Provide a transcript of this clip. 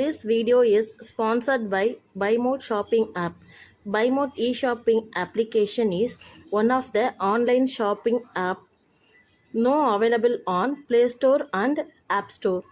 This video is sponsored by Bymode Shopping app. Bymode e-shopping application is one of the online shopping app now available on Play Store and App Store.